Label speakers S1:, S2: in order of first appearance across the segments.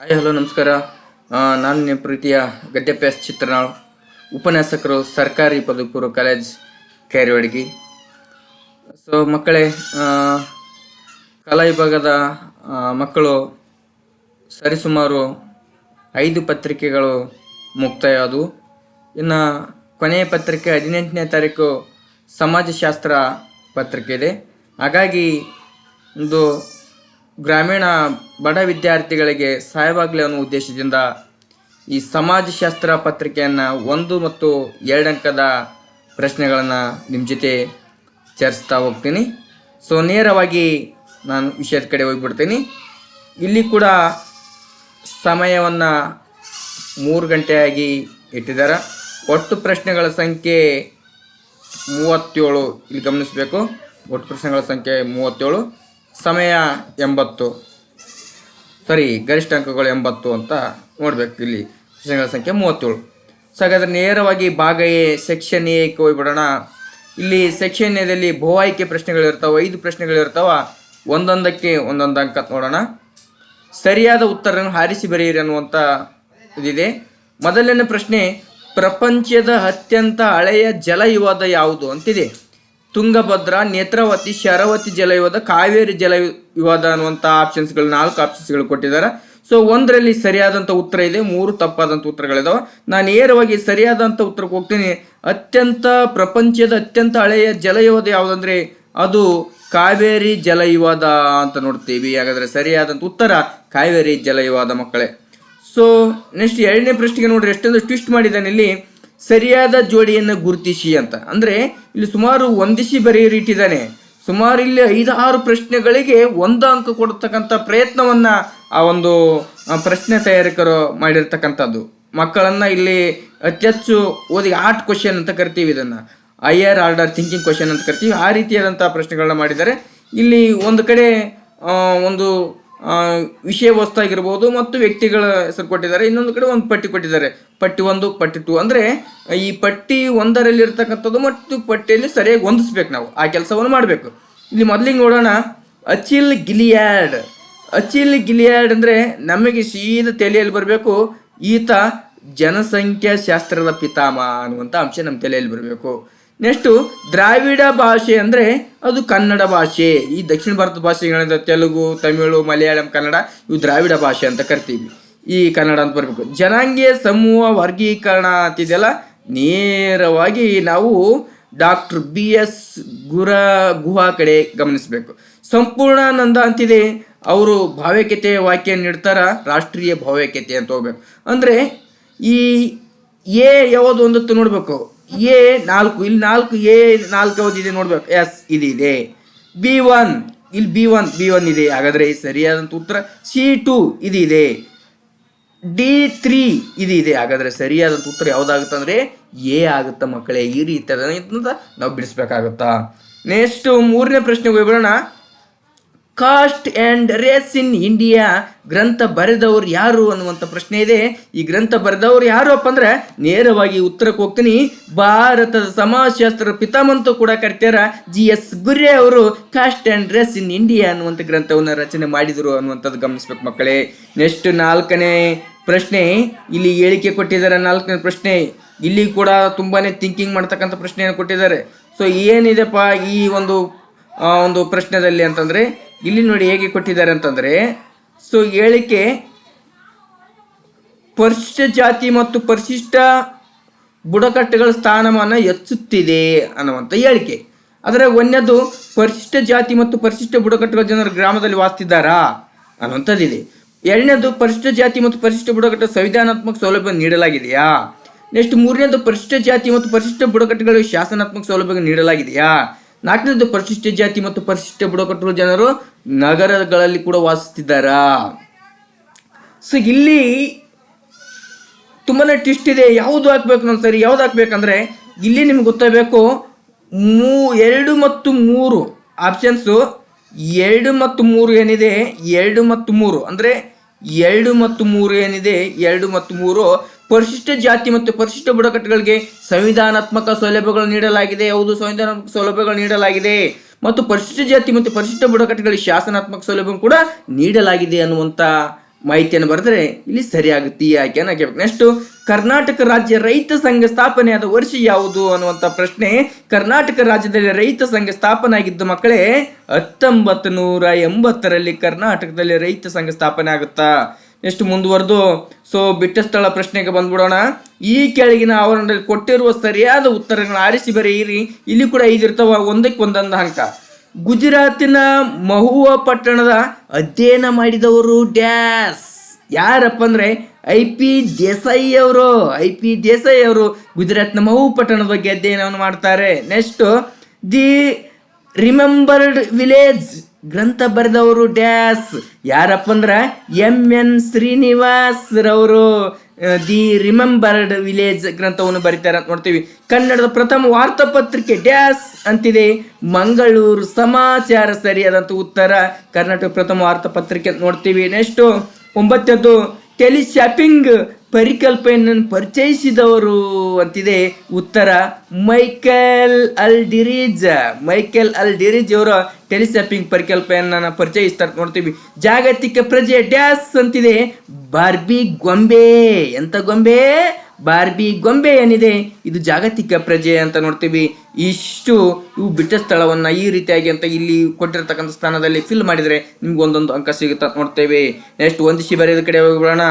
S1: Hi hello ನಮಸ್ಕಾರ. ನಾನು ನಿಮ್ಮ ಪ್ರೀತಿಯ ಗದ್ಯಾಭ್ಯಾಸ ಚಿತ್ರನಾಳ್, ಉಪನ್ಯಾಸಕರು ಸರ್ಕಾರಿ ಪದವಿ ಪೂರ್ವ ಕಾಲೇಜ್ ಕ್ಯಾರಿವಡ್ಗಿ ಸೊ ಮಕ್ಕಳೇ ಕಲಾ ವಿಭಾಗದ ಮಕ್ಕಳು ಸರಿಸುಮಾರು ಐದು ಪತ್ರಿಕೆಗಳು ಮುಕ್ತಾಯ ಆದವು ಇನ್ನು ಕೊನೆಯ ಪತ್ರಿಕೆ ಹದಿನೆಂಟನೇ ತಾರೀಕು ಸಮಾಜಶಾಸ್ತ್ರ ಪತ್ರಿಕೆ ಇದೆ. ಹಾಗಾಗಿ, ಒಂದು ಗ್ರಾಮೀಣ ಬಡ ವಿದ್ಯಾರ್ಥಿಗಳಿಗೆ ಸಹಾಯವಾಗಲಿ ಅನ್ನೋ ಉದ್ದೇಶದಿಂದ ಈ ಸಮಾಜಶಾಸ್ತ್ರ ಪತ್ರಿಕೆಯನ್ನು ಒಂದು ಮತ್ತು ಎರಡು ಅಂಕದ ಪ್ರಶ್ನೆಗಳನ್ನು ನಿಮ್ಮ ಜೊತೆ ಚರ್ಚಿಸ್ತಾ ಹೋಗ್ತೀನಿ. ಸೊ ನೇರವಾಗಿ ನಾನು ವಿಷಯದ ಕಡೆ ಹೋಗ್ಬಿಡ್ತೀನಿ. ಇಲ್ಲಿ ಕೂಡ ಸಮಯವನ್ನು ಮೂರು ಗಂಟೆಯಾಗಿ ಇಟ್ಟಿದ್ದಾರೆ. ಒಟ್ಟು ಪ್ರಶ್ನೆಗಳ ಸಂಖ್ಯೆ ಮೂವತ್ತೇಳು. ಇಲ್ಲಿ ಗಮನಿಸಬೇಕು. ಒಟ್ಟು ಪ್ರಶ್ನೆಗಳ ಸಂಖ್ಯೆ ಮೂವತ್ತೇಳು. ಸಮಯ ಎಂಬತ್ತು. ಸರಿ, ಗರಿಷ್ಠ ಅಂಕಗಳು ಎಂಬತ್ತು ಅಂತ ನೋಡಬೇಕು ಇಲ್ಲಿ. ಪ್ರಶ್ನೆಗಳ ಸಂಖ್ಯೆ ಮೂವತ್ತೇಳು. ಸೊ ಹಾಗಾದರೆ ನೇರವಾಗಿ ಭಾಗ ಎ ಸೆಕ್ಷನ್ ಎಕ್ಕೆ ಹೋಗ್ಬಿಡೋಣ. ಇಲ್ಲಿ ಸೆಕ್ಷನ್ ಎದಲ್ಲಿ ಬಹು ಆಯ್ಕೆ ಪ್ರಶ್ನೆಗಳಿರ್ತಾವೆ, ಐದು ಪ್ರಶ್ನೆಗಳಿರ್ತಾವ. ಒಂದೊಂದಕ್ಕೆ ಒಂದೊಂದು ಅಂಕ ನೋಡೋಣ. ಸರಿಯಾದ ಉತ್ತರವನ್ನು ಹಾರಿಸಿ ಬರೆಯಿರಿ ಅನ್ನುವಂಥ ಇದಿದೆ. ಮೊದಲನೇ ಪ್ರಶ್ನೆ, ಪ್ರಪಂಚದ ಅತ್ಯಂತ ಹಳೆಯ ಜಲಯುವಾದ ಯಾವುದು ಅಂತಿದೆ. ತುಂಗಭದ್ರಾ, ನೇತ್ರಾವತಿ, ಶರಾವತಿ ಜಲವಿವಾದ ಕಾವೇರಿ ಜಲ ವಿವಾದ ಅನ್ನುವಂಥ ಆಪ್ಷನ್ಸ್ಗಳು ನಾಲ್ಕು ಆಪ್ಷನ್ಸ್ಗಳು ಕೊಟ್ಟಿದ್ದಾರೆ. ಸೊ ಒಂದರಲ್ಲಿ ಸರಿಯಾದಂಥ ಉತ್ತರ ಇದೆ, ಮೂರು ತಪ್ಪಾದಂಥ ಉತ್ತರಗಳಿದಾವೆ. ನಾನು ನೇರವಾಗಿ ಸರಿಯಾದಂಥ ಉತ್ತರಕ್ಕೆ ಹೋಗ್ತೀನಿ. ಅತ್ಯಂತ ಪ್ರಪಂಚದ ಅತ್ಯಂತ ಹಳೆಯ ಜಲವಿವಾದ ಯಾವುದಂದ್ರೆ, ಅದು ಕಾವೇರಿ ಜಲವಿವಾದ ಅಂತ ನೋಡ್ತೀವಿ. ಹಾಗಾದರೆ ಸರಿಯಾದಂಥ ಉತ್ತರ, ಕಾವೇರಿ ಜಲವಿವಾದ ಮಕ್ಕಳೇ. ಸೊ ನೆಕ್ಸ್ಟ್ ಎರಡನೇ ಪ್ರಶ್ನೆಗೆ ನೋಡ್ರಿ, ಎಷ್ಟೊಂದು ಟ್ವಿಸ್ಟ್ ಮಾಡಿದ್ದಾನೆ ಇಲ್ಲಿ. ಸರಿಯಾದ ಜೋಡಿಯನ್ನು ಗುರುತಿಸಿ ಅಂತ. ಅಂದರೆ ಇಲ್ಲಿ ಸುಮಾರು ಒಂದಿಸಿ ಬರೆಯಿರಿ ಇಟ್ಟಿದ್ದಾನೆ. ಸುಮಾರು ಇಲ್ಲಿ ಐದಾರು ಪ್ರಶ್ನೆಗಳಿಗೆ ಒಂದು ಅಂಕ ಕೊಡತಕ್ಕಂಥ ಪ್ರಯತ್ನವನ್ನ ಆ ಒಂದು ಪ್ರಶ್ನೆ ತಯಾರಕರು ಮಾಡಿರ್ತಕ್ಕಂಥದ್ದು. ಮಕ್ಕಳನ್ನ ಇಲ್ಲಿ ಅತಿ ಹೆಚ್ಚು ಓದಿ ಆರ್ಟ್ ಕ್ವಶನ್ ಅಂತ ಕರಿತೀವಿ ಇದನ್ನ. ಹೈಯರ್ ಆರ್ಡರ್ ಥಿಂಕಿಂಗ್ ಕ್ವಶನ್ ಅಂತ ಕರಿತೀವಿ. ಆ ರೀತಿಯಾದಂಥ ಪ್ರಶ್ನೆಗಳನ್ನ ಮಾಡಿದ್ದಾರೆ. ಇಲ್ಲಿ ಒಂದು ಕಡೆ ಒಂದು ವಿಷಯ ವಸ್ತು ಆಗಿರ್ಬೋದು ಮತ್ತು ವ್ಯಕ್ತಿಗಳ ಹೆಸರು ಕೊಟ್ಟಿದ್ದಾರೆ. ಇನ್ನೊಂದು ಕಡೆ ಒಂದು ಪಟ್ಟಿ ಕೊಟ್ಟಿದ್ದಾರೆ. ಪಟ್ಟಿ ಒಂದು, ಪಟ್ಟಿ ಟು ಅಂದರೆ, ಈ ಪಟ್ಟಿ ಒಂದರಲ್ಲಿ ಇರ್ತಕ್ಕಂಥದ್ದು ಮತ್ತು ಪಟ್ಟಿಯಲ್ಲಿ ಸರಿಯಾಗಿ ಹೊಂದಿಸ್ಬೇಕು ನಾವು. ಆ ಕೆಲಸವನ್ನು ಮಾಡಬೇಕು. ಇಲ್ಲಿ ಮೊದಲಿಗೆ ನೋಡೋಣ, ಅಚಿಲ್ ಗಿಲಿಯಾಡ್. ಅಚಿಲ್ ಗಿಲಿಯಾಡ್ ಅಂದರೆ ನಮಗೆ ಸೀದ ತಲೆಯಲ್ಲಿ ಬರಬೇಕು, ಈತ ಜನಸಂಖ್ಯಾ ಶಾಸ್ತ್ರದ ಪಿತಾಮಹ ಅನ್ನುವಂಥ ಅಂಶ ನಮ್ಮ ತಲೆಯಲ್ಲಿ ಬರಬೇಕು. ನೆಕ್ಸ್ಟು ದ್ರಾವಿಡ ಭಾಷೆ ಅಂದರೆ ಅದು ಕನ್ನಡ ಭಾಷೆ. ಈ ದಕ್ಷಿಣ ಭಾರತ ಭಾಷೆಗಳಂದ್ರೆ ತೆಲುಗು, ತಮಿಳು, ಮಲಯಾಳಂ, ಕನ್ನಡ ಇವು ದ್ರಾವಿಡ ಭಾಷೆ ಅಂತ ಕರಿತೀವಿ. ಈ ಕನ್ನಡ ಅಂತ ಬರಬೇಕು. ಜನಾಂಗೀಯ ಸಮೂಹ ವರ್ಗೀಕರಣ ಅಂತಿದೆಯಲ್ಲ ನೇರವಾಗಿ ನಾವು ಡಾಕ್ಟರ್ ಬಿ ಎಸ್ ಗುರ ಗುಹಾ ಕಡೆ ಗಮನಿಸಬೇಕು. ಸಂಪೂರ್ಣಾನಂದ ಅಂತಿದೆ. ಅವರು ಭಾವೈಕ್ಯತೆ ವಾಕ್ಯ ನೀಡ್ತಾರ ರಾಷ್ಟ್ರೀಯ ಭಾವೈಕ್ಯತೆ ಅಂತ ಹೋಗ್ಬೇಕು. ಅಂದರೆ ಈ ಎ ಯಾವುದು ಒಂದತ್ತು ನೋಡಬೇಕು. ಎ ನಾಲ್ಕು, ಇಲ್ಲಿ ನಾಲ್ಕು, ಎ, ನಾಲ್ಕು ಯಾವ್ದಿದೆ ನೋಡ್ಬೇಕು. ಎಸ್, ಇದಿದೆ. ಬಿ ಒನ್, ಇಲ್ಲಿ ಬಿ ಒನ್ ಬಿ ಒನ್ ಇದೆ. ಹಾಗಾದ್ರೆ ಸರಿಯಾದಂಥ ಉತ್ತರ ಸಿ ಟು ಇದಿದೆ. ಡಿ ತ್ರೀ ಇದಿದೆ. ಇದೆ ಹಾಗಾದ್ರೆ ಸರಿಯಾದಂಥ ಉತ್ತರ ಯಾವ್ದಾಗುತ್ತೆ ಅಂದ್ರೆ ಎ ಆಗುತ್ತೆ ಮಕ್ಕಳೇ. ಈ ರೀತಿ ನಾವು ಬಿಡಿಸ್ಬೇಕಾಗುತ್ತಾ? ನೆಕ್ಸ್ಟ್ ಮೂರನೇ ಪ್ರಶ್ನೆಗೆ ಹೋಗ್ಬಿಡೋಣ caste and race in India ಗ್ರಂಥ ಬರೆದವರು ಯಾರು ಅನ್ನುವಂಥ ಪ್ರಶ್ನೆ ಇದೆ. ಈ ಗ್ರಂಥ ಬರೆದವರು ಯಾರಪ್ಪ ಅಂದ್ರೆ ನೇರವಾಗಿ ಉತ್ತರಕ್ಕೆ ಹೋಗ್ತೀನಿ. ಭಾರತದ ಸಮಾಜಶಾಸ್ತ್ರ ಪಿತಾಮಂತ ಕೂಡ ಕರಿತಾರ. ಜಿ ಎಸ್ ಗುರ್ರೆ ಅವರು caste and race in India ಅನ್ನುವಂಥ ಗ್ರಂಥವನ್ನು ರಚನೆ ಮಾಡಿದರು ಅನ್ನುವಂಥದ್ದು ಗಮನಿಸ್ಬೇಕು ಮಕ್ಕಳೇ. ನೆಕ್ಸ್ಟ್ ನಾಲ್ಕನೇ ಪ್ರಶ್ನೆ, ಇಲ್ಲಿ ಹೇಳಿಕೆ ಕೊಟ್ಟಿದ್ದಾರೆ ನಾಲ್ಕನೇ ಪ್ರಶ್ನೆ. ಇಲ್ಲಿ ಕೂಡ ತುಂಬಾನೇ ಥಿಂಕಿಂಗ್ ಮಾಡ್ತಕ್ಕಂಥ ಪ್ರಶ್ನೆಯನ್ನು ಕೊಟ್ಟಿದ್ದಾರೆ. ಸೊ ಏನಿದೆಪ್ಪ ಈ ಒಂದು ಒಂದು ಪ್ರಶ್ನೆದಲ್ಲಿ ಅಂತಂದ್ರೆ ಇಲ್ಲಿ ನೋಡಿ ಹೇಗೆ ಕೊಟ್ಟಿದ್ದಾರೆ ಅಂತಂದ್ರೆ, ಸೊ ಹೇಳಿಕೆ, ಪರಿಶಿಷ್ಟ ಜಾತಿ ಮತ್ತು ಪರಿಶಿಷ್ಟ ಬುಡಕಟ್ಟುಗಳ ಸ್ಥಾನಮಾನ ಹೆಚ್ಚುತ್ತಿದೆ ಅನ್ನುವಂಥ ಹೇಳಿಕೆ. ಆದರೆ ಒಂದನೇದು, ಪರಿಶಿಷ್ಟ ಜಾತಿ ಮತ್ತು ಪರಿಶಿಷ್ಟ ಬುಡಕಟ್ಟುಗಳ ಜನರು ಗ್ರಾಮದಲ್ಲಿ ವಾಸ್ತಿದ್ದಾರಾ ಅನ್ನುವಂಥದ್ದಿದೆ. ಎರಡನೇದು, ಪರಿಶಿಷ್ಟ ಜಾತಿ ಮತ್ತು ಪರಿಶಿಷ್ಟ ಬುಡಕಟ್ಟು ಸಂವಿಧಾನಾತ್ಮಕ ಸೌಲಭ್ಯ ನೀಡಲಾಗಿದೆಯಾ? ನೆಕ್ಸ್ಟ್ ಮೂರನೇದು, ಪರಿಶಿಷ್ಟ ಜಾತಿ ಮತ್ತು ಪರಿಶಿಷ್ಟ ಬುಡಕಟ್ಟುಗಳಿಗೆ ಶಾಸನಾತ್ಮಕ ಸೌಲಭ್ಯ ನೀಡಲಾಗಿದೆಯಾ? ನಾಲ್ಕನೇದು ಪರಿಶಿಷ್ಟ ಜಾತಿ ಮತ್ತು ಪರಿಶಿಷ್ಟ ಬುಡಕಟ್ಟು ಜನರು ನಗರಗಳಲ್ಲಿ ಕೂಡ ವಾಸಿಸ್ತಿದ್ದಾರಾ ಸೊ ಇಲ್ಲಿ ತುಂಬಾನೇ ಟ್ವಿಸ್ಟ್ ಇದೆ. ಯಾವುದು ಹಾಕ್ಬೇಕು ನಾನು ಸರಿ, ಯಾವ್ದು ಹಾಕ್ಬೇಕಂದ್ರೆ, ಇಲ್ಲಿ ನಿಮ್ಗೆ ಗೊತ್ತಾಗಬೇಕು, ಮೂ, ಎರಡು ಮತ್ತು ಮೂರು ಆಪ್ಷನ್ಸು ಎರಡು ಮತ್ತು ಮೂರು ಏನಿದೆ? ಎರಡು ಮತ್ತು ಮೂರು. ಅಂದರೆ ಎರಡು ಮತ್ತು ಮೂರು ಏನಿದೆ? ಎರಡು ಮತ್ತು ಮೂರು ಪರಿಶಿಷ್ಟ ಜಾತಿ ಮತ್ತು ಪರಿಶಿಷ್ಟ ಬುಡಕಟ್ಟುಗಳಿಗೆ ಸಂವಿಧಾನಾತ್ಮಕ ಸೌಲಭ್ಯಗಳು ನೀಡಲಾಗಿದೆ. ಯಾವುದು ಸಂವಿಧಾನಾತ್ಮಕ ಸೌಲಭ್ಯಗಳು ನೀಡಲಾಗಿದೆ. ಮತ್ತು ಪರಿಶಿಷ್ಟ ಜಾತಿ ಮತ್ತು ಪರಿಶಿಷ್ಟ ಬುಡಕಟ್ಟುಗಳಿಗೆ ಶಾಸನಾತ್ಮಕ ಸೌಲಭ್ಯ ಕೂಡ ನೀಡಲಾಗಿದೆ ಅನ್ನುವಂಥ ಮಾಹಿತಿಯನ್ನು ಬರೆದ್ರೆ ಇಲ್ಲಿ ಸರಿಯಾಗುತ್ತೆ ಈ ಆಯ್ಕೆಯನ್ನು ಹಾಕಬೇಕು ನೆಕ್ಸ್ಟ್, ಕರ್ನಾಟಕ ರಾಜ್ಯ ರೈತ ಸಂಘ ಸ್ಥಾಪನೆಯಾದ ವರ್ಷ ಯಾವುದು ಅನ್ನುವಂಥ ಪ್ರಶ್ನೆ. ಕರ್ನಾಟಕ ರಾಜ್ಯದಲ್ಲಿ ರೈತ ಸಂಘ ಸ್ಥಾಪನೆ ಆಗಿದ್ದ ಮಕ್ಕಳೇ, ಹತ್ತೊಂಬತ್ತು ನೂರ ಎಂಬತ್ತರಲ್ಲಿ ಕರ್ನಾಟಕದಲ್ಲಿ ರೈತ ಸಂಘ ಸ್ಥಾಪನೆ ಆಗುತ್ತಾ? ನೆಕ್ಸ್ಟ್ ಮುಂದುವರೆದು? ಸೊ ಬಿಟ್ಟ ಸ್ಥಳ ಪ್ರಶ್ನೆಗೆ ಬಂದ್ಬಿಡೋಣ. ಈ ಕೆಳಗಿನ ಆವರಣದಲ್ಲಿ ಕೊಟ್ಟಿರುವ ಸರಿಯಾದ ಉತ್ತರಗಳನ್ನ ಆರಿಸಿ ಬರೆಯಿರಿ ಇಲ್ಲಿ ಕೂಡ ಐದು ಇರ್ತಾವ, ಒಂದಕ್ಕೆ ಒಂದೊಂದು ಅಂಕ. ಗುಜರಾತಿನ ಮಹುವ ಪಟ್ಟಣದ ಅಧ್ಯಯನ ಮಾಡಿದವರು ಡ್ಯಾಸ್. ಯಾರಪ್ಪ ಅಂದರೆ? ಐ ಪಿ ದೇಸಾಯಿ ಅವರು. ಐ ಪಿ ದೇಸಾಯಿ ಅವರು ಗುಜರಾತ್ನ ಮಹು ಪಟ್ಟಣದ ಬಗ್ಗೆ ಅಧ್ಯಯನವನ್ನು ಮಾಡ್ತಾರೆ. Next the remembered village. ಗ್ರಂಥ ಬರೆದವರು ಡ್ಯಾಸ್. ಯಾರಪ್ಪ ಅಂದ್ರ ಎಂ ಎನ್ ಶ್ರೀನಿವಾಸ್ ರವರು ದಿ ರಿಮೆಂಬರ್ಡ್ ವಿಲೇಜ್ ಗ್ರಂಥವನ್ನು ಬರೀತಾರೆ ಅಂತ ನೋಡ್ತೀವಿ. ಕನ್ನಡದ ಪ್ರಥಮ ವಾರ್ತಾಪತ್ರಿಕೆ ಡ್ಯಾಸ್ ಅಂತಿದೆ. ಮಂಗಳೂರು ಸಮಾಚಾರ ಸರಿಯಾದಂತ ಉತ್ತರ. ಕರ್ನಾಟಕ ಪ್ರಥಮ ವಾರ್ತಾಪತ್ರಿಕೆ ಅಂತ ನೋಡ್ತೀವಿ. ನೆಕ್ಸ್ಟ್ ಒಂಬತ್ತದ್ದು ಟೆಲಿಶಾಪಿಂಗ್. ಪರಿಕಲ್ಪನೆಯನ್ನು ಪರಿಚಯಿಸಿದವರು ಅಂತಿದೆ ಉತ್ತರ ಮೈಕೆಲ್ ಅಲ್ ಡಿರಿಜ್ ಮೈಕೆಲ್ ಅಲ್ ಡಿರಿಜ್ ಅವರು ಟೆಲಿಶಾಪಿಂಗ್ ಪರಿಕಲ್ಪನೆಯನ್ನು ಪರಿಚಯಿಸ್ತಾರೆ ನೋಡ್ತೀವಿ. ಜಾಗತಿಕ ಪ್ರಜೆ ಡ್ಯಾಸ್ ಅಂತಿದೆ ಬಾರ್ಬಿ ಗೊಂಬೆ. ಎಂತ ಗೊಂಬೆ? ಬಾರ್ಬಿ ಗೊಂಬೆ ಏನಿದೆ? ಇದು ಜಾಗತಿಕ ಪ್ರಜೆ ಅಂತ ನೋಡ್ತೀವಿ. ಇಷ್ಟು ಇವು ಬಿಟ್ಟ ಸ್ಥಳವನ್ನ ಈ ರೀತಿಯಾಗಿ ಅಂತ ಇಲ್ಲಿ ಕೊಟ್ಟಿರ್ತಕ್ಕಂಥ ಸ್ಥಾನದಲ್ಲಿ ಫಿಲ್ ಮಾಡಿದ್ರೆ ನಿಮ್ಗೆ ಒಂದೊಂದು ಅಂಕ ಸಿಗುತ್ತೆ ನೋಡ್ತೇವೆ. ನೆಕ್ಸ್ಟ್ ಒಂದು ಬರೆಯೋದ ಕಡೆ ಹೋಗ್ಬಿಡೋಣ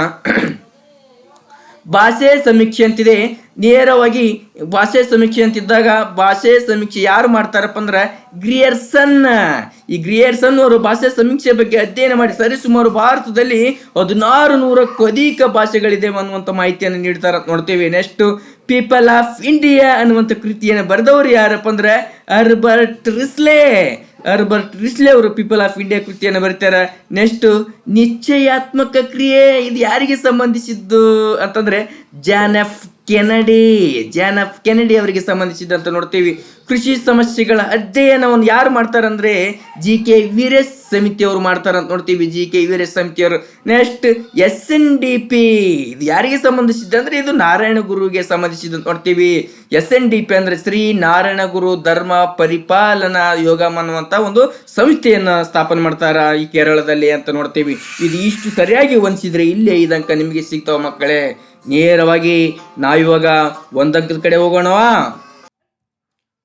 S1: ಭಾಷೆ ಸಮೀಕ್ಷೆ ಅಂತಿದೆ. ನೇರವಾಗಿ ಭಾಷೆ ಸಮೀಕ್ಷೆ ಅಂತಿದ್ದಾಗ ಭಾಷೆ ಸಮೀಕ್ಷೆ ಯಾರು ಮಾಡ್ತಾರಪ್ಪ ಅಂದ್ರೆ ಗ್ರಿಯರ್ಸನ್. ಈ ಗ್ರಿಯರ್ಸನ್ ಅವರು ಭಾಷೆ ಸಮೀಕ್ಷೆ ಬಗ್ಗೆ ಅಧ್ಯಯನ ಮಾಡಿ ಸರಿಸುಮಾರು ಭಾರತದಲ್ಲಿ ಹದಿನಾರು ನೂರಕ್ಕೂ ಅಧಿಕ ಭಾಷೆಗಳಿದೆ ಅನ್ನುವಂಥ ಮಾಹಿತಿಯನ್ನು ನೀಡ್ತಾರ ನೋಡ್ತೀವಿ. ನೆಕ್ಸ್ಟ್ ಪೀಪಲ್ ಆಫ್ ಇಂಡಿಯಾ ಅನ್ನುವಂಥ ಕೃತಿಯನ್ನು ಬರೆದವರು ಯಾರಪ್ಪ ಅಂದ್ರೆ ಅರ್ಬರ್ಟ್ ರಿಸ್ಲೆ. ಅರ್ಬರ್ಟ್ ರಿಸ್ಲೆ ಅವರು ಪೀಪಲ್ ಆಫ್ ಇಂಡಿಯಾ ಕೃತಿಯನ್ನು ಬರೀತಾರೆ. ನೆಕ್ಸ್ಟ್, ನಿಶ್ಚಯಾತ್ಮಕ ಕ್ರಿಯೆ ಇದು ಯಾರಿಗೆ ಸಂಬಂಧಿಸಿದ್ದು ಅಂತಂದ್ರೆ John F Kennedy John of Kennedy ಅವರಿಗೆ ಸಂಬಂಧಿಸಿದಂತ ನೋಡ್ತೀವಿ. ಕೃಷಿ ಸಮಸ್ಯೆಗಳ ಅಧ್ಯಯನವನ್ನು ಯಾರು ಮಾಡ್ತಾರಂದ್ರೆ ಜಿ ಕೆ ವೀರೇಶ್ ಸಮಿತಿಯವರು ಮಾಡ್ತಾರಂತ ನೋಡ್ತೀವಿ. ಜಿ ಕೆ ವೀರೇಶ್ ಸಮಿತಿಯವರು next S N D P ಇದು ಯಾರಿಗೆ ಸಂಬಂಧಿಸಿದೆ ಅಂದ್ರೆ ಇದು ನಾರಾಯಣ ಗುರುವಿಗೆ ಸಂಬಂಧಿಸಿದಂತ ನೋಡ್ತೀವಿ. ಎಸ್ ಎನ್ ಡಿ ಪಿ ಅಂದ್ರೆ ಶ್ರೀ ನಾರಾಯಣ ಗುರು ಧರ್ಮ ಪರಿಪಾಲನಾ ಯೋಗ ಅನ್ನುವಂತ ಒಂದು ಸಂಸ್ಥೆಯನ್ನ ಸ್ಥಾಪನೆ ಮಾಡ್ತಾರ ಈ ಕೇರಳದಲ್ಲಿ ಅಂತ ನೋಡ್ತೀವಿ. ಇದು ಇಷ್ಟು ಸರಿಯಾಗಿ ಹೊಂದಿಸಿದ್ರೆ ಇಲ್ಲೇ ಇದಂಕ ನಿಮಗೆ ಸಿಗ್ತಾವ ಮಕ್ಕಳೇ. ನೇರವಾಗಿ ನಾವಿವಾಗ ಒಂದಂಕದ ಕಡೆ ಹೋಗೋಣವಾ?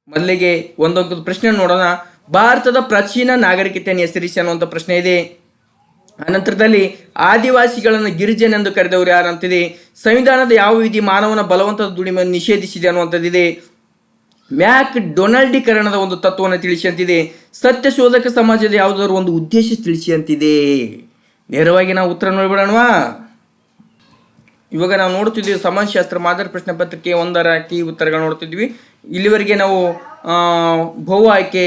S1: ಮೊದಲಿಗೆ ಒಂದಂಕದ ಪ್ರಶ್ನೆ ನೋಡೋಣ. ಭಾರತದ ಪ್ರಾಚೀನ ನಾಗರಿಕತೆಯನ್ನು ಹೆಸರಿಸಿ ಅನ್ನುವಂಥ ಪ್ರಶ್ನೆ ಇದೆ. ಅನಂತರದಲ್ಲಿ ಆದಿವಾಸಿಗಳನ್ನು ಗಿರಿಜನ ಎಂದು ಕರೆದವರು ಯಾರಂತಿದೆ ಸಂವಿಧಾನದ ಯಾವ ವಿಧಿ ಮಾನವನ ಬಲವಂತದ ದುಡಿಮೆಯನ್ನು ನಿಷೇಧಿಸಿದೆ ಅನ್ನುವಂಥದ್ದಿದೆ. ಮ್ಯಾಕ್ ಡೊನಾಲ್ಡೀಕರಣದ ಒಂದು ತತ್ವವನ್ನು ತಿಳಿಸಿ ಅಂತಿದೆ. ಸತ್ಯ ಶೋಧಕ ಸಮಾಜದ ಯಾವುದಾದ್ರು ಒಂದು ಉದ್ದೇಶ ತಿಳಿಸಿ ಅಂತಿದೆ. ನೇರವಾಗಿ ನಾವು ಉತ್ತರ ನೋಡ್ಬಿಡೋಣವಾ? ಇವಾಗ ನಾವು ನೋಡ್ತಿದ್ವಿ ಸಮಾಜಶಾಸ್ತ್ರ ಮಾದರಿ ಪ್ರಶ್ನೆ ಪತ್ರಿಕೆ ಒಂದರ ಕೀ ಉತ್ತರಗಳು ನೋಡ್ತಿದ್ವಿ ಇಲ್ಲಿವರೆಗೆ ನಾವು ಬಹು ಆಯ್ಕೆ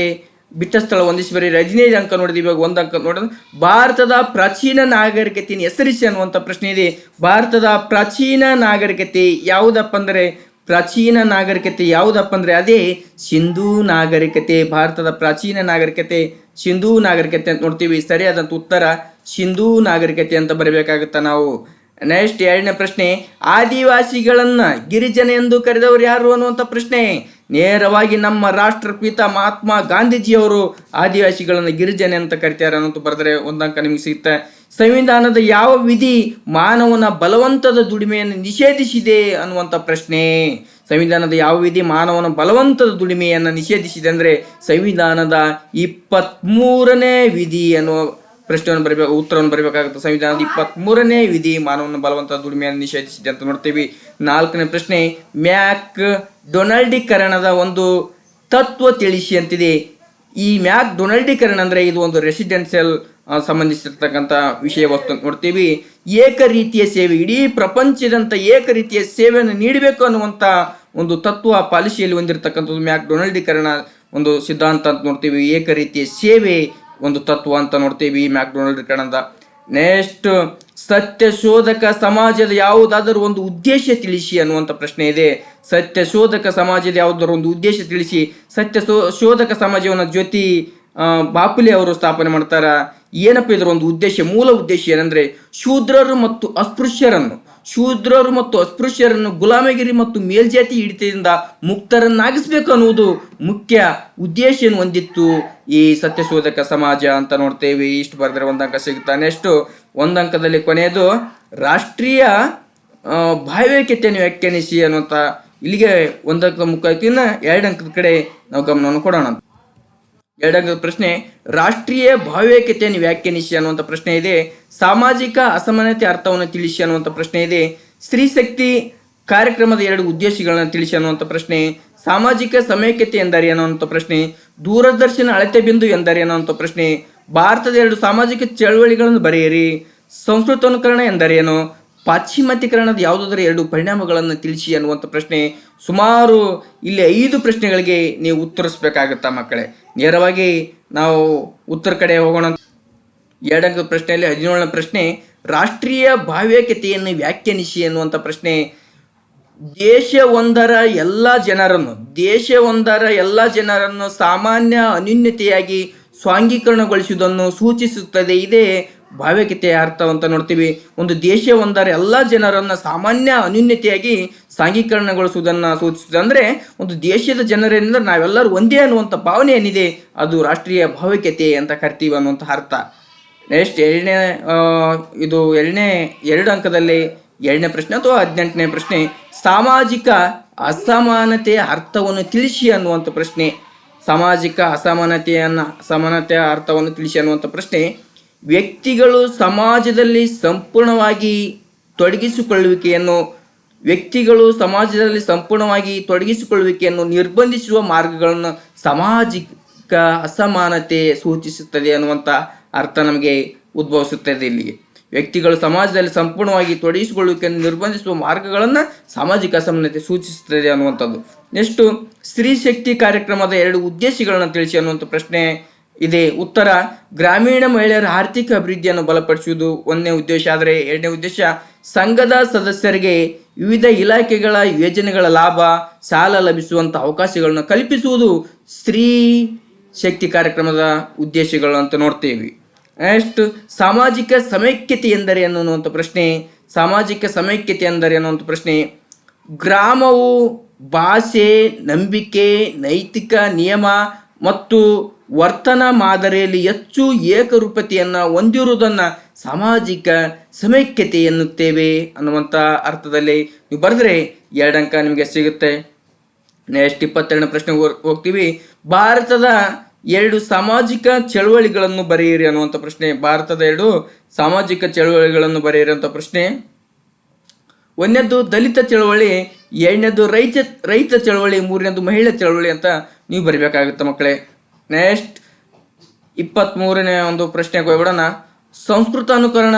S1: ಬಿಟ್ಟ ಸ್ಥಳ ಒಂದಿಷ್ಟು ಬರೀ ಹದಿನೈದು ಅಂಕ ನೋಡಿದ್ವಿ ಇವಾಗ ಒಂದು ಅಂಕ ನೋಡಿದ್ರೆ ಭಾರತದ ಪ್ರಾಚೀನ ನಾಗರಿಕತೆಯನ್ನು ಹೆಸರಿಸಿ ಅನ್ನುವಂಥ ಪ್ರಶ್ನೆ ಇದೆ. ಭಾರತದ ಪ್ರಾಚೀನ ನಾಗರಿಕತೆ ಯಾವುದಪ್ಪ ಅಂದರೆ, ಪ್ರಾಚೀನ ನಾಗರಿಕತೆ ಯಾವುದಪ್ಪ ಅಂದರೆ ಅದೇ ಸಿಂಧೂ ನಾಗರಿಕತೆ. ಭಾರತದ ಪ್ರಾಚೀನ ನಾಗರಿಕತೆ, ಸಿಂಧೂ ನಾಗರಿಕತೆ ಅಂತ ನೋಡ್ತೀವಿ. ಸರಿಯಾದಂಥ ಉತ್ತರ ಸಿಂಧೂ ನಾಗರಿಕತೆ ಅಂತ ಬರಬೇಕಾಗುತ್ತಾ ನಾವು. ನೆಕ್ಸ್ಟ್ ಎರಡನೇ ಪ್ರಶ್ನೆ, ಆದಿವಾಸಿಗಳನ್ನ ಗಿರಿಜನ ಎಂದು ಕರೆದವರು ಯಾರು ಅನ್ನುವಂಥ ಪ್ರಶ್ನೆ. ನೇರವಾಗಿ ನಮ್ಮ ರಾಷ್ಟ್ರಪಿತ ಮಹಾತ್ಮ ಗಾಂಧೀಜಿಯವರು ಆದಿವಾಸಿಗಳನ್ನ ಗಿರಿಜನೆ ಅಂತ ಕರಿತಾರೆ ಅನ್ನೋದು ಬರೆದರೆ ಒಂದಂಕ ನಿಮಗೆ ಸಿಗುತ್ತೆ. ಸಂವಿಧಾನದ ಯಾವ ವಿಧಿ ಮಾನವನ ಬಲವಂತದ ದುಡಿಮೆಯನ್ನು ನಿಷೇಧಿಸಿದೆ ಅನ್ನುವಂಥ ಪ್ರಶ್ನೆ. ಸಂವಿಧಾನದ ಯಾವ ವಿಧಿ ಮಾನವನ ಬಲವಂತದ ದುಡಿಮೆಯನ್ನು ನಿಷೇಧಿಸಿದೆ ಅಂದರೆ ಸಂವಿಧಾನದ ಇಪ್ಪತ್ತ್ಮೂರನೇ ವಿಧಿ ಅನ್ನುವ ಪ್ರಶ್ನೆಯನ್ನು ಬರಬೇಕು, ಉತ್ತರವನ್ನು ಬರಬೇಕಾಗುತ್ತೆ. ಸಂವಿಧಾನದ ಇಪ್ಪತ್ತ್ ಮೂರನೇ ವಿಧಿ, ಮಾನವನ ಬಲವಂತ ದುಡಿಮೆಯನ್ನು ನಿಷೇಧಿಸಿದೆ ಅಂತ ನೋಡ್ತೀವಿ. ನಾಲ್ಕನೇ ಪ್ರಶ್ನೆ, ಮ್ಯಾಕ್ ಡೊನಾಲ್ಡೀಕರಣದ ಒಂದು ತತ್ವ ತಿಳಿಸಿ ಅಂತಿದೆ. ಈ ಮ್ಯಾಕ್ ಡೊನಾಲ್ಡೀಕರಣ ಅಂದ್ರೆ ಇದು ಒಂದು ರೆಸಿಡೆನ್ಷಿಯಲ್ ಸಂಬಂಧಿಸಿರ್ತಕ್ಕಂಥ ವಿಷಯ ವಸ್ತು ನೋಡ್ತೀವಿ. ಏಕ ರೀತಿಯ ಸೇವೆ, ಇಡೀ ಪ್ರಪಂಚದಂತ ಏಕ ರೀತಿಯ ಸೇವೆಯನ್ನು ನೀಡಬೇಕು ಅನ್ನುವಂಥ ಒಂದು ತತ್ವ ಪಾಲಿಸಿಯಲ್ಲಿ ಹೊಂದಿರತಕ್ಕಂಥದ್ದು ಮ್ಯಾಕ್ ಡೊನಾಲ್ಡೀಕರಣ ಒಂದು ಸಿದ್ಧಾಂತ ಅಂತ ನೋಡ್ತೀವಿ. ಏಕ ರೀತಿಯ ಸೇವೆ ಒಂದು ತತ್ವ ಅಂತ ನೋಡ್ತೀವಿ ಮ್ಯಾಕ್ಡೊನಾಲ್ಡ್ ಕಣದ ನೆಕ್ಸ್ಟ್ ಸತ್ಯ ಶೋಧಕ ಸಮಾಜದ ಯಾವುದಾದರೂ ಒಂದು ಉದ್ದೇಶ ತಿಳಿಸಿ ಅನ್ನುವಂಥ ಪ್ರಶ್ನೆ ಇದೆ. ಸತ್ಯ ಶೋಧಕ ಸಮಾಜದ ಯಾವುದಾದ್ರು ಒಂದು ಉದ್ದೇಶ ತಿಳಿಸಿ, ಸತ್ಯ ಶೋಧಕ ಸಮಾಜವನ್ನು ಜ್ಯೋತಿ ಬಾಪುಲೆ ಅವರು ಸ್ಥಾಪನೆ ಮಾಡ್ತಾರ? ಏನಪ್ಪ ಇದರ ಒಂದು ಉದ್ದೇಶ, ಮೂಲ ಉದ್ದೇಶ ಏನಂದ್ರೆ ಶೂದ್ರರು ಮತ್ತು ಅಸ್ಪೃಶ್ಯರನ್ನು. ಶೂದ್ರರು ಮತ್ತು ಅಸ್ಪೃಶ್ಯರನ್ನು ಗುಲಾಮಗಿರಿ ಮತ್ತು ಮೇಲ್ಜಾತಿ ಹಿಡಿತದಿಂದ ಮುಕ್ತರನ್ನಾಗಿಸ್ಬೇಕು ಅನ್ನುವುದು ಮುಖ್ಯ ಉದ್ದೇಶ ಹೊಂದಿತ್ತು ಈ ಸತ್ಯಶೋಧಕ ಸಮಾಜ ಅಂತ ನೋಡ್ತೇವೆ. ಇಷ್ಟು ಬರೆದ್ರೆ ಒಂದಂಕ ಸಿಗುತ್ತಾ? ನೆಕ್ಸ್ಟ್ ಒಂದಂಕದಲ್ಲಿ ಕೊನೆಯದು, ರಾಷ್ಟ್ರೀಯ ಭಾವೈಕ್ಯತೆಯನ್ನು ವ್ಯಾಖ್ಯಾನಿಸಿ ಅನ್ನುವಂಥ ಇಲ್ಲಿಗೆ ಒಂದು ಮುಖ್ಯ ಇನ್ನು ಎರಡು ಅಂಕದ ಕಡೆ ನಾವು ಗಮನವನ್ನು ಕೊಡೋಣ ಎರಡನೇ ಪ್ರಶ್ನೆ, ರಾಷ್ಟ್ರೀಯ ಭಾವೈಕ್ಯತೆಯನ್ನು ವ್ಯಾಖ್ಯಾನಿಸಿ ಅನ್ನುವಂಥ ಪ್ರಶ್ನೆ ಇದೆ. ಸಾಮಾಜಿಕ ಅಸಮಾನತೆ ಅರ್ಥವನ್ನು ತಿಳಿಸಿ ಅನ್ನುವಂಥ ಪ್ರಶ್ನೆ ಇದೆ. ಸ್ತ್ರೀ ಶಕ್ತಿ ಕಾರ್ಯಕ್ರಮದ ಎರಡು ಉದ್ದೇಶಗಳನ್ನು ತಿಳಿಸಿ ಅನ್ನುವಂಥ ಪ್ರಶ್ನೆ. ಸಾಮಾಜಿಕ ಸಮೈಕ್ಯತೆ ಎಂದರೆ ಅನ್ನುವಂಥ ಪ್ರಶ್ನೆ. ದೂರದರ್ಶನ ಅಳತೆ ಬಿಂದು ಎಂದರೆ ಅನ್ನುವಂಥ ಪ್ರಶ್ನೆ. ಭಾರತದ ಎರಡು ಸಾಮಾಜಿಕ ಚಳವಳಿಗಳನ್ನು ಬರೆಯಿರಿ. ಸಂಸ್ಕೃತಾನುಕರಣ ಎಂದರೇನು ಪಾಶ್ಚಿಮಾತ್ಯಕರಣದ ಯಾವುದಾದ್ರೂ ಎರಡು ಪರಿಣಾಮಗಳನ್ನು ತಿಳಿಸಿ ಅನ್ನುವಂಥ ಪ್ರಶ್ನೆ ಸುಮಾರು ಇಲ್ಲಿ ಐದು ಪ್ರಶ್ನೆಗಳಿಗೆ ನೀವು ಉತ್ತರಿಸಬೇಕಾಗುತ್ತಾ ಮಕ್ಕಳೇ? ನೇರವಾಗಿ ನಾವು ಉತ್ತರ ಕಡೆ ಹೋಗೋಣ ಎರಡನೇ ಪ್ರಶ್ನೆಯಲ್ಲಿ ಹದಿನೇಳನೇ ಪ್ರಶ್ನೆ, ರಾಷ್ಟ್ರೀಯ ಭಾವ್ಯಕತೆಯನ್ನು ವ್ಯಾಖ್ಯಾನಿಸಿ ಅನ್ನುವಂಥ ಪ್ರಶ್ನೆ. ದೇಶವೊಂದರ ಎಲ್ಲ ಜನರನ್ನು, ದೇಶವೊಂದರ ಎಲ್ಲ ಜನರನ್ನು ಸಾಮಾನ್ಯ ಅನ್ಯೂನ್ಯತೆಯಾಗಿ ಸ್ವಾಂಗೀಕರಣಗೊಳಿಸುವುದನ್ನು ಸೂಚಿಸುತ್ತದೆ. ಇದೇ ಭಾವ್ಯಕತೆಯ ಅರ್ಥವಂತ ನೋಡ್ತೀವಿ. ಒಂದು ದೇಶ ಒಂದರ ಎಲ್ಲ ಜನರನ್ನು ಸಾಮಾನ್ಯ ಅನ್ಯೂನ್ಯತೆಯಾಗಿ ಸಾಂಘೀಕರಣಗೊಳಿಸುವುದನ್ನು ಸೂಚಿಸುತ್ತದೆ ಅಂದರೆ ಒಂದು ದೇಶದ ಜನರಿಂದ ನಾವೆಲ್ಲರೂ ಒಂದೇ ಅನ್ನುವಂಥ ಭಾವನೆ ಏನಿದೆ, ಅದು ರಾಷ್ಟ್ರೀಯ ಭಾವೈಕ್ಯತೆ ಅಂತ ಕರಿತೀವಿ ಅನ್ನುವಂಥ ಅರ್ಥ. ನೆಕ್ಸ್ಟ್ ಎರಡನೇ ಇದು ಎರಡನೇ, ಎರಡು ಅಂಕದಲ್ಲಿ ಎರಡನೇ ಪ್ರಶ್ನೆ ಅಥವಾ ಹದಿನೆಂಟನೇ ಪ್ರಶ್ನೆ, ಸಾಮಾಜಿಕ ಅಸಮಾನತೆಯ ಅರ್ಥವನ್ನು ತಿಳಿಸಿ ಅನ್ನುವಂಥ ಪ್ರಶ್ನೆ. ಸಾಮಾಜಿಕ ಅಸಮಾನತೆಯನ್ನು, ಅಸಮಾನತೆಯ ಅರ್ಥವನ್ನು ತಿಳಿಸಿ ಅನ್ನುವಂಥ ಪ್ರಶ್ನೆ. ವ್ಯಕ್ತಿಗಳು ಸಮಾಜದಲ್ಲಿ ಸಂಪೂರ್ಣವಾಗಿ ತೊಡಗಿಸಿಕೊಳ್ಳುವಿಕೆಯನ್ನು, ವ್ಯಕ್ತಿಗಳು ಸಮಾಜದಲ್ಲಿ ಸಂಪೂರ್ಣವಾಗಿ ತೊಡಗಿಸಿಕೊಳ್ಳುವಿಕೆಯನ್ನು ನಿರ್ಬಂಧಿಸುವ ಮಾರ್ಗಗಳನ್ನು ಸಾಮಾಜಿಕ ಅಸಮಾನತೆ ಸೂಚಿಸುತ್ತದೆ ಅನ್ನುವಂಥ ಅರ್ಥ ನಮಗೆ ಉದ್ಭವಿಸುತ್ತದೆ ಇಲ್ಲಿಗೆ. ವ್ಯಕ್ತಿಗಳು ಸಮಾಜದಲ್ಲಿ ಸಂಪೂರ್ಣವಾಗಿ ತೊಡಗಿಸಿಕೊಳ್ಳುವಿಕೆಯನ್ನು ನಿರ್ಬಂಧಿಸುವ ಮಾರ್ಗಗಳನ್ನು ಸಾಮಾಜಿಕ ಅಸಮಾನತೆ ಸೂಚಿಸುತ್ತದೆ ಅನ್ನುವಂಥದ್ದು. ನೆಕ್ಸ್ಟು, ಸ್ತ್ರೀ ಶಕ್ತಿ ಕಾರ್ಯಕ್ರಮದ ಎರಡು ಉದ್ದೇಶಗಳನ್ನು ತಿಳಿಸಿ ಅನ್ನುವಂಥ ಪ್ರಶ್ನೆ ಇದೆ. ಉತ್ತರ, ಗ್ರಾಮೀಣ ಮಹಿಳೆಯರ ಆರ್ಥಿಕ ಅಭಿವೃದ್ಧಿಯನ್ನು ಬಲಪಡಿಸುವುದು ಒಂದನೇ ಉದ್ದೇಶ. ಆದರೆ ಎರಡನೇ ಉದ್ದೇಶ, ಸಂಘದ ಸದಸ್ಯರಿಗೆ ವಿವಿಧ ಇಲಾಖೆಗಳ ಯೋಜನೆಗಳ ಲಾಭ, ಸಾಲ ಲಭಿಸುವಂಥ ಅವಕಾಶಗಳನ್ನು ಕಲ್ಪಿಸುವುದು ಸ್ತ್ರೀ ಶಕ್ತಿ ಕಾರ್ಯಕ್ರಮದ ಉದ್ದೇಶಗಳು ಅಂತ ನೋಡ್ತೇವೆ. ನೆಕ್ಸ್ಟ್, ಸಾಮಾಜಿಕ ಸಮೈಕ್ಯತೆ ಎಂದರೆ ಅನ್ನುವಂಥ ಪ್ರಶ್ನೆ. ಸಾಮಾಜಿಕ ಸಮೈಕ್ಯತೆ ಎಂದರೆ ಅನ್ನುವಂಥ ಪ್ರಶ್ನೆ. ಗ್ರಾಮವು ಭಾಷೆ, ನಂಬಿಕೆ, ನೈತಿಕ ನಿಯಮ ಮತ್ತು ವರ್ತನ ಮಾದರಿಯಲ್ಲಿ ಹೆಚ್ಚು ಏಕರೂಪತೆಯನ್ನು ಹೊಂದಿರುವುದನ್ನು ಸಾಮಾಜಿಕ ಸಮೈಕ್ಯತೆ ಎನ್ನುತ್ತೇವೆ ಅನ್ನುವಂಥ ಅರ್ಥದಲ್ಲಿ ನೀವು ಬರೆದ್ರೆ ಅಂಕ ನಿಮಗೆ ಸಿಗುತ್ತೆ. ನೆಕ್ಸ್ಟ್ ಇಪ್ಪತ್ತೆರಡನೇ ಪ್ರಶ್ನೆ ಹೋಗ್ತೀವಿ. ಭಾರತದ ಎರಡು ಸಾಮಾಜಿಕ ಚಳುವಳಿಗಳನ್ನು ಬರೆಯಿರಿ ಅನ್ನುವಂಥ ಪ್ರಶ್ನೆ. ಭಾರತದ ಎರಡು ಸಾಮಾಜಿಕ ಚಳುವಳಿಗಳನ್ನು ಬರೆಯಿರಿ ಅಂತ ಪ್ರಶ್ನೆ. ಒಂದನೇದು ದಲಿತ ಚಳವಳಿ, ಎರಡನೇದು ರೈತ ರೈತ ಚಳವಳಿ, ಮೂರನೇದು ಮಹಿಳಾ ಚಳವಳಿ ಅಂತ ನೀವು ಬರಿಬೇಕಾಗುತ್ತೆ ಮಕ್ಕಳೇ. ನೆಕ್ಸ್ಟ್ ಇಪ್ಪತ್ತ್ಮೂರನೇ ಒಂದು ಪ್ರಶ್ನೆಗೆ ಹೋಗ್ಬಿಡೋಣ ಸಂಸ್ಕೃತ ಅನುಕರಣ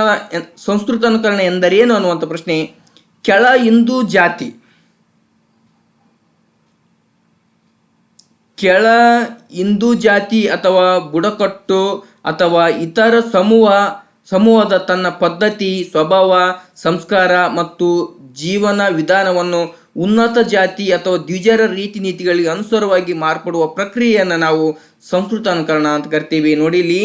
S1: ಸಂಸ್ಕೃತ ಅನುಕರಣ ಎಂದರೇನು ಅನ್ನುವಂಥ ಪ್ರಶ್ನೆ. ಕೆಳ ಹಿಂದೂ ಜಾತಿ. ಕೆಳ ಹಿಂದೂ ಜಾತಿ ಅಥವಾ ಬುಡಕಟ್ಟು ಅಥವಾ ಇತರ ಸಮೂಹ, ಸಮೂಹದ ತನ್ನ ಪದ್ಧತಿ, ಸ್ವಭಾವ, ಸಂಸ್ಕಾರ ಮತ್ತು ಜೀವನ ವಿಧಾನವನ್ನು ಉನ್ನತ ಜಾತಿ ಅಥವಾ ದ್ವಿಜರ ರೀತಿ ನೀತಿಗಳಿಗೆ ಅನುಸಾರವಾಗಿ ಮಾರ್ಪಡುವ ಪ್ರಕ್ರಿಯೆಯನ್ನು ನಾವು ಸಂಸ್ಕೃತ ಅನುಕರಣ ಅಂತ ಕರಿತೀವಿ. ನೋಡಿ ಇಲ್ಲಿ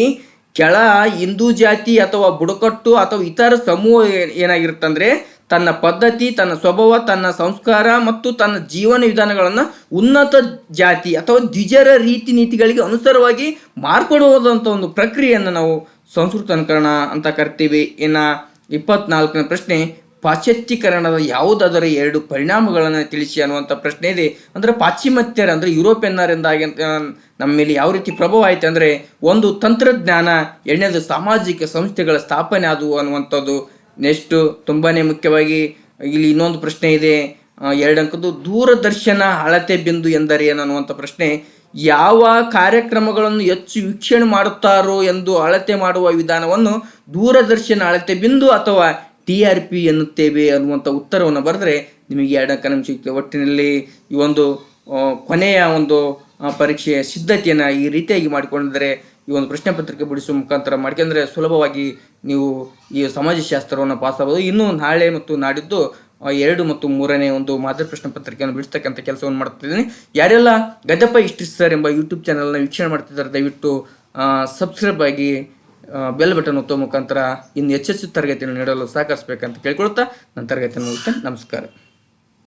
S1: ಕೆಳ ಹಿಂದೂ ಜಾತಿ ಅಥವಾ ಬುಡಕಟ್ಟು ಅಥವಾ ಇತರ ಸಮೂಹ ಏನಾಗಿರುತ್ತಂದ್ರೆ ತನ್ನ ಪದ್ಧತಿ, ತನ್ನ ಸ್ವಭಾವ, ತನ್ನ ಸಂಸ್ಕಾರ ಮತ್ತು ತನ್ನ ಜೀವನ ವಿಧಾನಗಳನ್ನು ಉನ್ನತ ಜಾತಿ ಅಥವಾ ದ್ವಿಜರ ರೀತಿ ನೀತಿಗಳಿಗೆ ಅನುಸಾರವಾಗಿ ಮಾರ್ಪಡುವುದಂಥ ಒಂದು ಪ್ರಕ್ರಿಯೆಯನ್ನು ನಾವು ಸಂಸ್ಕೃತ ಅನುಕರಣ ಅಂತ ಕರಿತೀವಿ. ಇನ್ನು ಇಪ್ಪತ್ನಾಲ್ಕನೇ ಪ್ರಶ್ನೆ ಪಾಶ್ಚಾತ್ಯೀಕರಣದ ಯಾವುದಾದರೂ ಎರಡು ಪರಿಣಾಮಗಳನ್ನು ತಿಳಿಸಿ ಅನ್ನುವಂಥ ಪ್ರಶ್ನೆ ಇದೆ. ಅಂದರೆ ಪಾಶ್ಚಿಮಾತ್ಯರ, ಅಂದರೆ ಯುರೋಪಿಯನ್ನರಿಂದಾಗಿ ನಮ್ಮ ಮೇಲೆ ಯಾವ ರೀತಿ ಪ್ರಭಾವ ಆಯ್ತು ಅಂದರೆ ಒಂದು ತಂತ್ರಜ್ಞಾನ ಎಣ್ಣೆದು ಸಾಮಾಜಿಕ ಸಂಸ್ಥೆಗಳ ಸ್ಥಾಪನೆ ಆದವು ಅನ್ನುವಂಥದ್ದು ನೆಕ್ಸ್ಟು ತುಂಬಾ ಮುಖ್ಯವಾಗಿ ಇಲ್ಲಿ ಇನ್ನೊಂದು ಪ್ರಶ್ನೆ ಇದೆ. ಎರಡಂಕದ್ದು ದೂರದರ್ಶನ ಅಳತೆ ಬಿಂದು ಎಂದರೇನು ಅನ್ನುವಂಥ ಪ್ರಶ್ನೆ, ಯಾವ ಕಾರ್ಯಕ್ರಮಗಳನ್ನು ಹೆಚ್ಚು ವೀಕ್ಷಣೆ ಮಾಡುತ್ತಾರೋ ಎಂದು ಅಳತೆ ಮಾಡುವ ವಿಧಾನವನ್ನು ದೂರದರ್ಶನ ಅಳತೆ ಬಿಂದು ಅಥವಾ ಟಿ ಆರ್ ಪಿ ಎನ್ನುತ್ತೇವೆ ಅನ್ನುವಂಥ ಉತ್ತರವನ್ನು ಬರೆದ್ರೆ ನಿಮಗೆ ಎರಡು ಅಂಕ ಸಿಗ್ತದೆ. ಒಟ್ಟಿನಲ್ಲಿ ಈ ಒಂದು ಕೊನೆಯ ಒಂದು ಪರೀಕ್ಷೆಯ ಸಿದ್ಧತೆಯನ್ನು ಈ ರೀತಿಯಾಗಿ ಮಾಡಿಕೊಂಡಿದ್ದರೆ ಈ ಒಂದು ಪ್ರಶ್ನೆ ಪತ್ರಿಕೆ ಬಿಡಿಸುವ ಮುಖಾಂತರ ಮಾಡ್ಕೊಂಡ್ರೆ ಸುಲಭವಾಗಿ ನೀವು ಈ ಸಮಾಜಶಾಸ್ತ್ರವನ್ನು ಪಾಸ್ ಆಗ್ಬೋದು. ಇನ್ನು ನಾಳೆ ಮತ್ತು ನಾಡಿದ್ದು ಎರಡು ಮತ್ತು ಮೂರನೇ ಒಂದು ಮಾದರಿ ಪ್ರಶ್ನೆ ಪತ್ರಿಕೆಯನ್ನು ಬಿಡಿಸ್ತಕ್ಕಂಥ ಕೆಲಸವನ್ನು ಮಾಡ್ತಿದ್ದೀನಿ. ಯಾರೆಲ್ಲ ಗದಪ ಇಷ್ಟಿಸ್ತಾರೆ ಎಂಬ ಯೂಟ್ಯೂಬ್ ಚಾನಲ್ನ ವೀಕ್ಷಣೆ ಮಾಡ್ತಿದ್ದಾರೆ, ದಯವಿಟ್ಟು ಸಬ್ಸ್ಕ್ರೈಬ್ ಆಗಿ ಬೆಲ್ ಬಟನ್ ಒತ್ತುವ ಮುಖಾಂತರ ಇನ್ನು ಹೆಚ್ಚೆಚ್ಚು ತರಗತಿಯನ್ನು ನೀಡಲು ಸಹಕರಿಸಬೇಕಂತ ಕೇಳ್ಕೊಳ್ತಾ ನನ್ನ ತರಗತಿಯನ್ನು ಮುಗಿಸ್ತೇನೆ. ನಮಸ್ಕಾರ.